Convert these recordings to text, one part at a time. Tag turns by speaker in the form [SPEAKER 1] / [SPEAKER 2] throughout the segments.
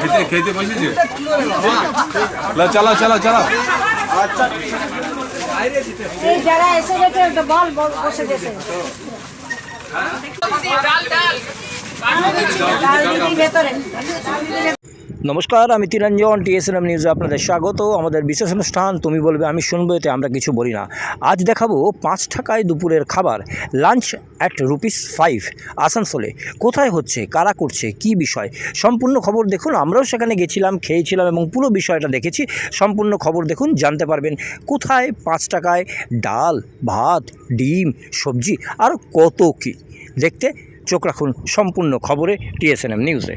[SPEAKER 1] খেতে খেতে বসেছে? লা, চালাও চালাও চালাও।
[SPEAKER 2] যারা এসে গেছে বল বসে গেছে। ডাল দিদি ভেতরে
[SPEAKER 3] নমস্কার, আমি তিরঞ্জন, টিএসএনএম নিউজে আপনাদের স্বাগত। আমাদের বিশেষ অনুষ্ঠান, তুমি বলবে, আমি শুনব, এতে আমরা কিছু বলি না। আজ দেখাবো পাঁচ টাকায় দুপুরের খাবার, লাঞ্চ অ্যাট রুপিস ফাইভ আসানসোলে। কোথায় হচ্ছে, কারা করছে, কি বিষয়? সম্পূর্ণ খবর দেখুন, আমরাও সেখানে গেছিলাম, খেয়েছিলাম এবং পুরো বিষয়টা দেখেছি। সম্পূর্ণ খবর দেখুন, জানতে পারবেন কোথায় পাঁচ টাকায় ডাল, ভাত, ডিম, সবজি, আর কত কি। দেখতে চোখ রাখুন সম্পূর্ণ খবরে টিএসএনএম নিউজে।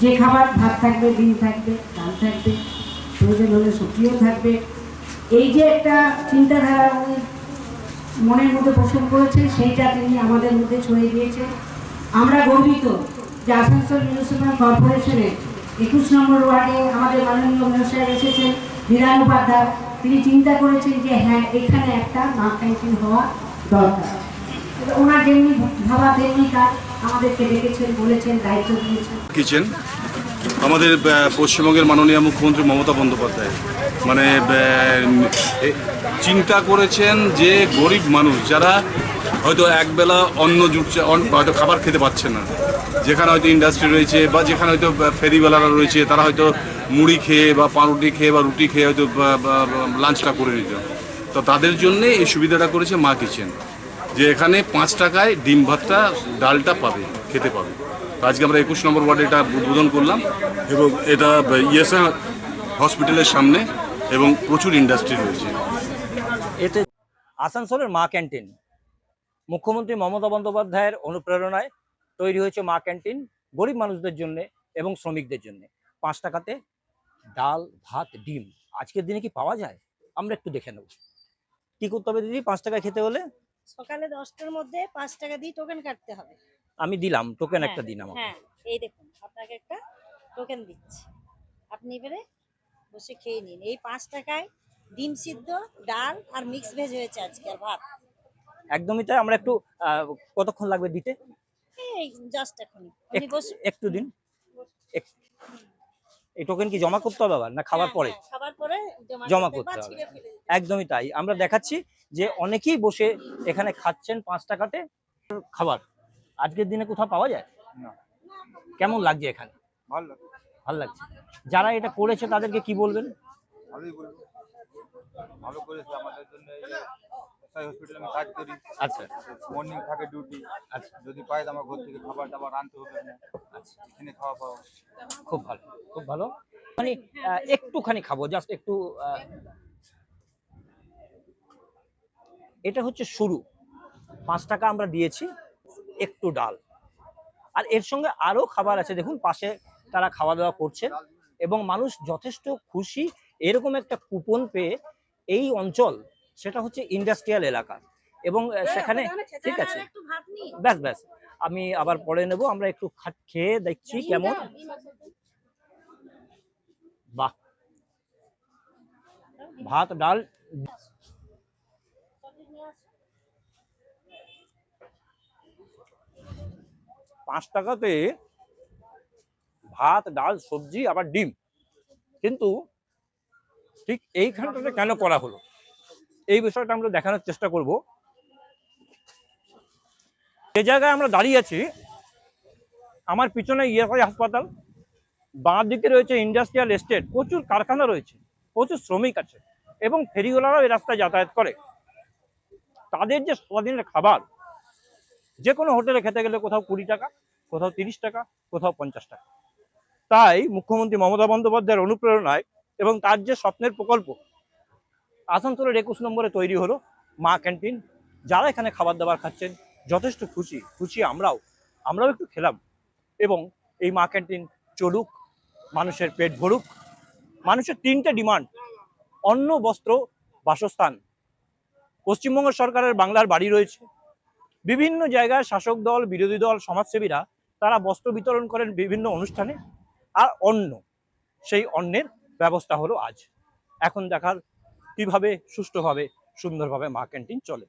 [SPEAKER 4] যে খাবার ভাত থাকবে, ডিম থাকবে, ডাল থাকবে প্রয়োজন হলে সবজিও থাকবে। এই যে একটা চিন্তাধারা উনি মনের মধ্যে পোষণ করেছেন সেইটা তিনি আমাদের মধ্যে ছড়িয়ে দিয়েছেন আমরা গর্বিত যে আসানসোল মিউনিসিপ্যাল কর্পোরেশনে একুশ নম্বর ওয়ার্ডে আমাদের মাননীয় সাহেব এসেছেন, বিধান উপাধ্যায়। তিনি চিন্তা করেছেন যে হ্যাঁ এখানে একটা মা ক্যান্টিন হওয়া দরকার। ওনার যেমনি ভাবা তেমনি কাজ আমাদেরকে ডেকেছেন, বলেছেন, দায়িত্ব দিয়েছেন।
[SPEAKER 1] কিচেন, আমাদের পশ্চিমবঙ্গের মাননীয় মুখ্যমন্ত্রী মমতা বন্দ্যোপাধ্যায়। মানে চিন্তা করেছেন যে, গরিব মানুষ যারা হয়তো একবেলা অন্ন জুটছে হয়তো খাবার খেতে পাচ্ছে না যেখানে হয়তো ইন্ডাস্ট্রি রয়েছে বা যেখানে হয়তো ফেরিওয়ালারা রয়েছে, তারা হয়তো মুড়ি খেয়ে বা পাউরুটি খেয়ে বা রুটি খেয়ে হয়তো লাঞ্চটা করে নিত। তো তাদের জন্যে এই সুবিধাটা করেছে মা কিচেন যে এখানে পাঁচ টাকায় ডিম ভাতটা, ডালটা পাবে, খেতে পাবে। আজকে আমরা একুশ নম্বর ওয়ার্ডে এটা উদ্বোধন করলাম এবং এটা ইয়েসা হসপিটালের সামনে এবং প্রচুর ইন্ডাস্ট্রি রয়েছে।
[SPEAKER 3] এতে আসানসোলের মা ক্যান্টিন, মুখ্যমন্ত্রী মমতা বন্দ্যোপাধ্যায়ের অনুপ্রেরণায় তৈরি হয়েছে মা ক্যান্টিন গরিব মানুষদের জন্য এবং শ্রমিকদের জন্য। পাঁচ টাকাতে ডাল ভাত ডিম। আজকের দিনে কি পাওয়া যায়? আমরা একটু দেখে নেব। কি করতে হবে দিদি পাঁচ টাকা খেতে হলে?
[SPEAKER 2] সকালে দশটার মধ্যে পাঁচ টাকা দিয়ে টোকেন কাটতে হবে।
[SPEAKER 3] আমি দিলাম টোকেন একটা
[SPEAKER 2] হ্যাঁ,
[SPEAKER 3] দিন আমাকে।
[SPEAKER 2] হ্যাঁ এই দেখুন আপনাকে একটা টোকেন দিচ্ছি। আপনি এবারে বসে খেয়ে নিন। এই পাঁচ টাকায় ডিম সিদ্ধ ডাল আর মিক্স ভেজ হয়েছে আজকে আর ভাত।
[SPEAKER 3] একদমই তাই আমরা একটু কতক্ষণ লাগবে দিতে?
[SPEAKER 2] এই জাস্ট এখন
[SPEAKER 3] একটু- দিন। এক- এই টোকেন কি জমা করতে হবে আবার? না খাবার
[SPEAKER 2] হ্যাঁ,
[SPEAKER 3] পরে?
[SPEAKER 2] হ্যাঁ, খাবার পরে
[SPEAKER 3] জমা করতে হবে। একদমই তাই। আমরা দেখাচ্ছি যে অনেকেই বসে এখানে খাচ্ছেন পাঁচ টাকাতে খাবার। আজকের দিনে কোথাও পাওয়া যায়? কেমন লাগছে এখানে?
[SPEAKER 5] ভালো
[SPEAKER 3] ভালো লাগছে। যারা এটা করেছে তাদেরকে কি বলবেন?
[SPEAKER 5] ভালোই বলব। ভালো করেছে। আমাদের জন্য এসআই হসপিটালে আমি কাজ করি।
[SPEAKER 3] আচ্ছা।
[SPEAKER 5] মর্নিং থাকে ডিউটি
[SPEAKER 3] আচ্ছা।
[SPEAKER 5] যদি পাই তো আমার ঘর থেকে খাবার টাবার আনতে হবে না
[SPEAKER 3] আচ্ছা।
[SPEAKER 5] এখানে খাওয়া পাওয়া।
[SPEAKER 3] খুব ভালো খুব ভালো। মানে একটুখানি খাব জাস্ট একটু এটা হচ্ছে শুরু। পাঁচ টাকা আমরা দিয়েছি একটু ডাল। আর এর সঙ্গে আরও খাবার আছে দেখুন পাশে তারা খাওয়া দাওয়া করছেন এবং মানুষ যথেষ্ট খুশি এরকম একটা কুপন পেয়ে এই অঞ্চল সেটা হচ্ছে ইন্ডাস্ট্রিয়াল এলাকা। এবং সেখানে ঠিক আছে। ব্যাস ব্যাস। আমি আবার পরে নেব আমরা একটু খেয়ে দেখছি কেমন। বাহ। ভাত ডাল। পাঁচ টাকাতে ভাত ডাল সবজি আবার ডিম। কিন্তু ঠিক এইখানটাতে কেন করা হলো? এই বিষয়টা আমরা দেখানোর চেষ্টা করব। যে জায়গায় আমরা দাঁড়িয়ে আছি, আমার পিছনে ইএসআই হাসপাতাল, বাঁ দিকে রয়েছে ইন্ডাস্ট্রিয়াল এস্টেট, প্রচুর কারখানা রয়েছে, প্রচুর শ্রমিক আছে এবং ফেরিওয়ালারাও এই রাস্তায় যাতায়াত করে। তাদের যে সারাদিনের খাবার, যে কোনো হোটেলে খেতে গেলে কোথাও কুড়ি টাকা, কোথাও তিরিশ টাকা, কোথাও পঞ্চাশ টাকা। তাই মুখ্যমন্ত্রী মমতা বন্দ্যোপাধ্যায়ের অনুপ্রেরণায় এবং তার যে স্বপ্নের প্রকল্প আসানসোলের একুশ নম্বরে তৈরি হলো মা ক্যান্টিন। যারা এখানে খাবার দাবার খাচ্ছেন, যথেষ্ট খুশি খুশি আমরাও আমরাও একটু খেলাম। এবং এই মা ক্যান্টিন চলুক, মানুষের পেট ভরুক, মানুষের তিনটে ডিমান্ড, অন্ন, বস্ত্র, বাসস্থান। পশ্চিমবঙ্গ সরকারের বাংলার বাড়ি রয়েছে। বিভিন্ন জায়গায় শাসক দল, বিরোধী দল, সমাজসেবীরা, তারা বস্ত্র বিতরণ করেন বিভিন্ন অনুষ্ঠানে। আর অন্ন, সেই অন্নের ব্যবস্থা হলো আজ। এখন দেখার কীভাবে সুষ্ঠুভাবে সুন্দরভাবে মা ক্যান্টিন চলে।